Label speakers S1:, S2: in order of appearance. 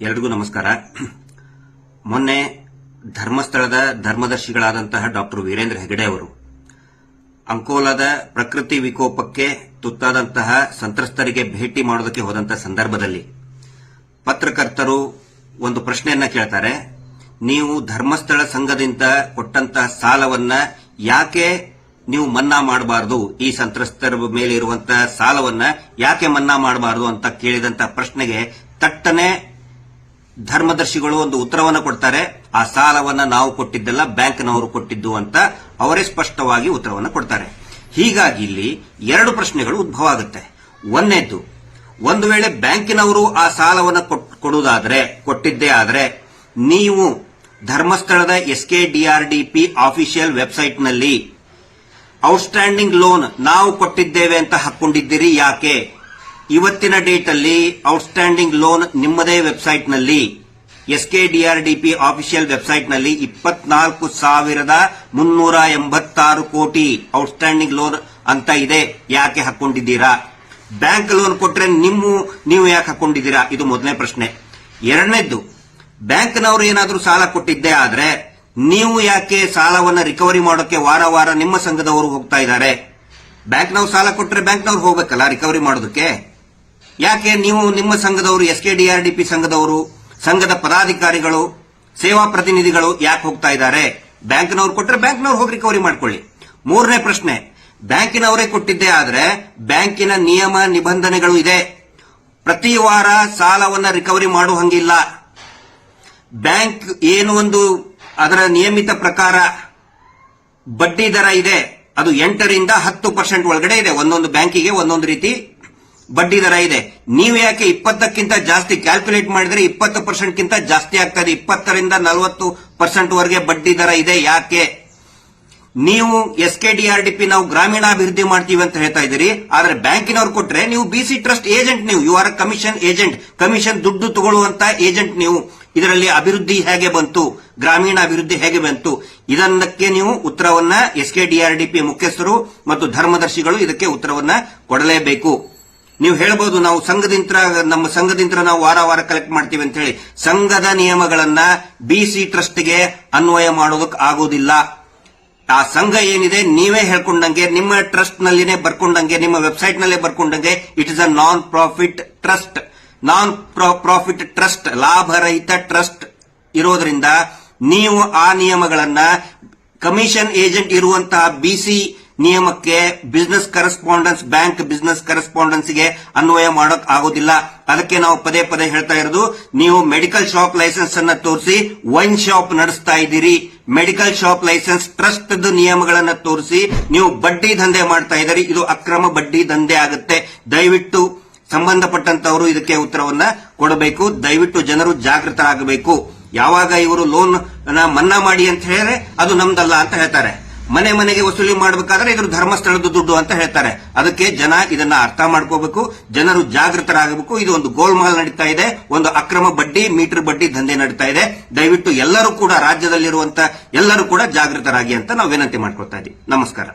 S1: ಎಲ್ರಿಗೂ ನಮಸ್ಕಾರ. ಮೊನ್ನೆ ಧರ್ಮಸ್ಥಳದ ಧರ್ಮದರ್ಶಿಗಳಾದಂತಹ ಡಾಕ್ಟರ್ ವೀರೇಂದ್ರ ಹೆಗಡೆ ಅವರು ಅಂಕೋಲಾದ ಪ್ರಕೃತಿ ವಿಕೋಪಕ್ಕೆ ತುತ್ತಾದಂತಹ ಸಂತ್ರಸ್ತರಿಗೆ ಭೇಟಿ ಮಾಡೋದಕ್ಕೆ ಹೋದಂತಹ ಸಂದರ್ಭದಲ್ಲಿ ಪತ್ರಕರ್ತರು ಒಂದು ಪ್ರಶ್ನೆಯನ್ನ ಕೇಳ್ತಾರೆ. ನೀವು ಧರ್ಮಸ್ಥಳ ಸಂಘದಿಂದ ಕೊಟ್ಟಂತಹ ಸಾಲವನ್ನ ಯಾಕೆ ನೀವು ಮನ್ನಾ ಮಾಡಬಾರದು? ಈ ಸಂತ್ರಸ್ತರ ಮೇಲೆ ಇರುವಂತಹ ಸಾಲವನ್ನ ಯಾಕೆ ಮನ್ನಾ ಮಾಡಬಾರದು ಅಂತ ಕೇಳಿದಂತಹ ಪ್ರಶ್ನೆಗೆ ತಟ್ಟನೆ ಧರ್ಮದರ್ಶಿಗಳು ಒಂದು ಉತ್ತರವನ್ನು ಕೊಡ್ತಾರೆ. ಆ ಸಾಲವನ್ನ ನಾವು ಕೊಟ್ಟಿದ್ದಲ್ಲ ಬ್ಯಾಂಕ್ನವರು ಕೊಟ್ಟಿದ್ದು ಅಂತ ಅವರೇ ಸ್ಪಷ್ಟವಾಗಿ ಉತ್ತರವನ್ನು ಕೊಡ್ತಾರೆ. ಹೀಗಾಗಿ ಇಲ್ಲಿ ಎರಡು ಪ್ರಶ್ನೆಗಳು ಉದ್ಭವ ಆಗುತ್ತೆ. ಒಂದನೇದು ಒಂದು ವೇಳೆ ಬ್ಯಾಂಕಿನವರು ಆ ಸಾಲವನ್ನು ಕೊಡುವುದಾದ್ರೆ, ಕೊಟ್ಟಿದ್ದೇ ಆದ್ರೆ, ನೀವು ಧರ್ಮಸ್ಥಳದ ಎಸ್ಕೆಡಿಆರ್ಡಿಪಿ ಆಫಿಷಿಯಲ್ ವೆಬ್ಸೈಟ್ನಲ್ಲಿ ಔಟ್ಸ್ಟ್ಯಾಂಡಿಂಗ್ ಲೋನ್ ನಾವು ಕೊಟ್ಟಿದ್ದೇವೆ ಅಂತ ಹಾಕೊಂಡಿದ್ದೀರಿ ಯಾಕೆ? ಇವತ್ತಿನ ಡೇಟ್ ಅಲ್ಲಿ ಔಟ್ಸ್ಟ್ಯಾಂಡಿಂಗ್ ಲೋನ್ ನಿಮ್ಮದೇ ವೆಬ್ಸೈಟ್ನಲ್ಲಿ ಎಸ್ಕೆಡಿಆರ್ಡಿಪಿ ಆಫಿಷಿಯಲ್ ವೆಬ್ಸೈಟ್ನಲ್ಲಿ ಇಪ್ಪತ್ನಾಲ್ಕು ಸಾವಿರದ ಮುನ್ನೂರ ಎಂಬತ್ತಾರು ಕೋಟಿ ಔಟ್ಸ್ಟ್ಯಾಂಡಿಂಗ್ ಲೋನ್ ಅಂತ ಇದೆ. ಯಾಕೆ ಹಾಕೊಂಡಿದ್ದೀರಾ? ಬ್ಯಾಂಕ್ ಲೋನ್ ಕೊಟ್ರೆ ನಿಮ್ಮ, ನೀವು ಯಾಕೆ ಹಾಕೊಂಡಿದ್ದೀರಾ? ಇದು ಮೊದಲನೇ ಪ್ರಶ್ನೆ. ಎರಡನೇದ್ದು, ಬ್ಯಾಂಕ್ನವರು ಏನಾದರೂ ಸಾಲ ಕೊಟ್ಟಿದ್ದೇ ಆದ್ರೆ ನೀವು ಯಾಕೆ ಸಾಲವನ್ನು ರಿಕವರಿ ಮಾಡೋಕೆ ವಾರ ವಾರ ನಿಮ್ಮ ಸಂಘದವರು ಹೋಗ್ತಾ ಇದ್ದಾರೆ? ಬ್ಯಾಂಕ್ನವ್ರು ಸಾಲ ಕೊಟ್ಟರೆ ಬ್ಯಾಂಕ್ನವ್ರು ಹೋಗ್ಬೇಕಲ್ಲ ರಿಕವರಿ ಮಾಡೋದಕ್ಕೆ? ಯಾಕೆ ನೀವು ನಿಮ್ಮ ಸಂಘದವರು, ಎಸ್ ಕೆ ಡಿಆರ್ಡಿಪಿ ಸಂಘದವರು, ಸಂಘದ ಪದಾಧಿಕಾರಿಗಳು, ಸೇವಾ ಪ್ರತಿನಿಧಿಗಳು ಯಾಕೆ ಹೋಗ್ತಾ ಇದ್ದಾರೆ? ಬ್ಯಾಂಕ್ನವ್ರು ಕೊಟ್ಟರೆ ಬ್ಯಾಂಕ್ನವ್ರು ಹೋಗಿ ರಿಕವರಿ ಮಾಡ್ಕೊಳ್ಳಿ. ಮೂರನೇ ಪ್ರಶ್ನೆ, ಬ್ಯಾಂಕಿನವರೇ ಕೊಟ್ಟಿದ್ದೇ ಆದರೆ ಬ್ಯಾಂಕಿನ ನಿಯಮ ನಿಬಂಧನೆಗಳು ಇದೆ. ಪ್ರತಿ ವಾರ ಸಾಲವನ್ನ ರಿಕವರಿ ಮಾಡುವ ಹಂಗಿಲ್ಲ. ಬ್ಯಾಂಕ್ ಏನು ಒಂದು ಅದರ ನಿಯಮಿತ ಪ್ರಕಾರ ಬಡ್ಡಿ ದರ ಇದೆ. ಅದು ಎಂಟರಿಂದ ಹತ್ತು ಪರ್ಸೆಂಟ್ ಒಳಗಡೆ ಇದೆ. ಒಂದೊಂದು ಬ್ಯಾಂಕಿಗೆ ಒಂದೊಂದು ರೀತಿ ಬಡ್ಡಿ ದರ ಇದೆ. ನೀವು ಯಾಕೆ ಇಪ್ಪತ್ತಕ್ಕಿಂತ ಜಾಸ್ತಿ ಕ್ಯಾಲ್ಕುಲೇಟ್ ಮಾಡಿದ್ರೆ ಇಪ್ಪತ್ತು ಪರ್ಸೆಂಟ್ ಕಿಂತ ಜಾಸ್ತಿ ಆಗ್ತದೆ ಇಪ್ಪತ್ತರಿಂದ ನಲವತ್ತು ಪರ್ಸೆಂಟ್ ವರೆಗೆ ಬಡ್ಡಿ ದರ ಇದೆ ಯಾಕೆ? ನೀವು S K D R D P ನಾವು ಗ್ರಾಮೀಣಾಭಿವೃದ್ಧಿ ಮಾಡ್ತೀವಿ ಅಂತ ಹೇಳ್ತಾ ಇದ್ದೀರಿ. ಆದ್ರೆ ಬ್ಯಾಂಕಿನವ್ರು ಕೊಟ್ರೆ ನೀವು ಬಿಸಿ ಟ್ರಸ್ಟ್ ಏಜೆಂಟ್ ನೀವು. You are commission agent commission ದುಡ್ಡು ತಗೊಳ್ಳುವಂತ ಏಜೆಂಟ್ ನೀವು. ಇದರಲ್ಲಿ ಅಭಿವೃದ್ಧಿ ಹೇಗೆ ಬಂತು? ಗ್ರಾಮೀಣ ಅಭಿವೃದ್ಧಿ ಹೇಗೆ ಬಂತು? ಇದನ್ನಕ್ಕೆ ನೀವು ಉತ್ತರವನ್ನ S K D R D P ಮುಖ್ಯಸ್ಥರು ಮತ್ತು ಧರ್ಮದರ್ಶಿಗಳು ಇದಕ್ಕೆ ಉತ್ತರವನ್ನ ಕೊಡಲೇಬೇಕು. ನೀವು ಹೇಳ್ಬೋದು ನಾವು ಸಂಘದಿಂದ, ನಮ್ಮ ಸಂಘದಿಂದ ನಾವು ವಾರ ವಾರ ಕಲೆಕ್ಟ್ ಮಾಡ್ತೀವಿ ಅಂತ ಹೇಳಿ ಸಂಘದ ನಿಯಮಗಳನ್ನ ಬಿಸಿ ಟ್ರಸ್ಟ್ಗೆ ಅನ್ವಯ ಮಾಡೋದಕ್ಕೆ ಆಗೋದಿಲ್ಲ. ಆ ಸಂಘ ಏನಿದೆ, ನೀವೇ ಹೇಳ್ಕೊಂಡಂಗೆ, ನಿಮ್ಮ ಟ್ರಸ್ಟ್ ನಲ್ಲಿನೇ ಬರ್ಕೊಂಡಂಗೆ, ನಿಮ್ಮ ವೆಬ್ಸೈಟ್ ನಲ್ಲೇ ಬರ್ಕೊಂಡಂಗೆ it is a non profit trust non profit trust ಲಾಭರಹಿತ ಟ್ರಸ್ಟ್ ಇರೋದ್ರಿಂದ, ನೀವು ಆ ನಿಯಮಗಳನ್ನ ಕಮಿಷನ್ ಏಜೆಂಟ್ ಇರುವಂತಹ ಬಿಸಿ ನಿಯಮಕ್ಕೆ ಬಿಸ್ನೆಸ್ ಕರೆಸ್ಪಾಂಡೆನ್ಸ್ ಬ್ಯಾಂಕ್ ಬಿಸಿನೆಸ್ ಕರೆಸ್ಪಾಂಡೆನ್ಸ್ಗೆ ಅನ್ವಯ ಮಾಡೋಕ್ ಆಗೋದಿಲ್ಲ. ಅದಕ್ಕೆ ನಾವು ಪದೇ ಪದೇ ಹೇಳ್ತಾ ಇರೋದು, ನೀವು ಮೆಡಿಕಲ್ ಶಾಪ್ ಲೈಸೆನ್ಸ್ ಅನ್ನ ತೋರಿಸಿ ವೈನ್ ಶಾಪ್ ನಡೆಸ್ತಾ ಇದ್ದೀರಿ. ಮೆಡಿಕಲ್ ಶಾಪ್ ಲೈಸೆನ್ಸ್ ಟ್ರಸ್ಟ್ ನಿಯಮಗಳನ್ನ ತೋರಿಸಿ, ನೀವು ಬಡ್ಡಿ ದಂಧೆ ಮಾಡ್ತಾ ಇದ್ದೀರಿ. ಇದು ಅಕ್ರಮ ಬಡ್ಡಿ ದಂಧೆ ಆಗುತ್ತೆ. ದಯವಿಟ್ಟು ಸಂಬಂಧಪಟ್ಟಂತವರು ಇದಕ್ಕೆ ಉತ್ತರವನ್ನ ಕೊಡಬೇಕು. ದಯವಿಟ್ಟು ಜನರು ಜಾಗೃತರಾಗಬೇಕು ಯಾವಾಗ ಇವರು ಲೋನ್ ಮನ್ನಾ ಮಾಡಿ ಅಂತ ಹೇಳಿದ್ರೆ ಅದು ನಮ್ದಲ್ಲ ಅಂತ ಹೇಳ್ತಾರೆ. ಮನೆ ಮನೆಗೆ ವಸೂಲಿ ಮಾಡಬೇಕಾದ್ರೆ ಇದು ಧರ್ಮಸ್ಥಳದ ದುಡ್ಡು ಅಂತ ಹೇಳ್ತಾರೆ. ಅದಕ್ಕೆ ಜನ ಇದನ್ನ ಅರ್ಥ ಮಾಡ್ಕೋಬೇಕು, ಜನರು ಜಾಗೃತರಾಗಬೇಕು. ಇದು ಒಂದು ಗೋಲ್ಮಾಲ್ ನಡೀತಾ ಇದೆ, ಒಂದು ಅಕ್ರಮ ಬಡ್ಡಿ, ಮೀಟರ್ ಬಡ್ಡಿ ದಂಧೆ ನಡೀತಾ ಇದೆ. ದಯವಿಟ್ಟು ಎಲ್ಲರೂ ಕೂಡ ರಾಜ್ಯದಲ್ಲಿರುವಂತ ಎಲ್ಲರೂ ಕೂಡ ಜಾಗೃತರಾಗಿ ಅಂತ ನಾವು ವಿನಂತಿ ಮಾಡ್ಕೊಳ್ತಾ ಇದ್ದೀವಿ. ನಮಸ್ಕಾರ.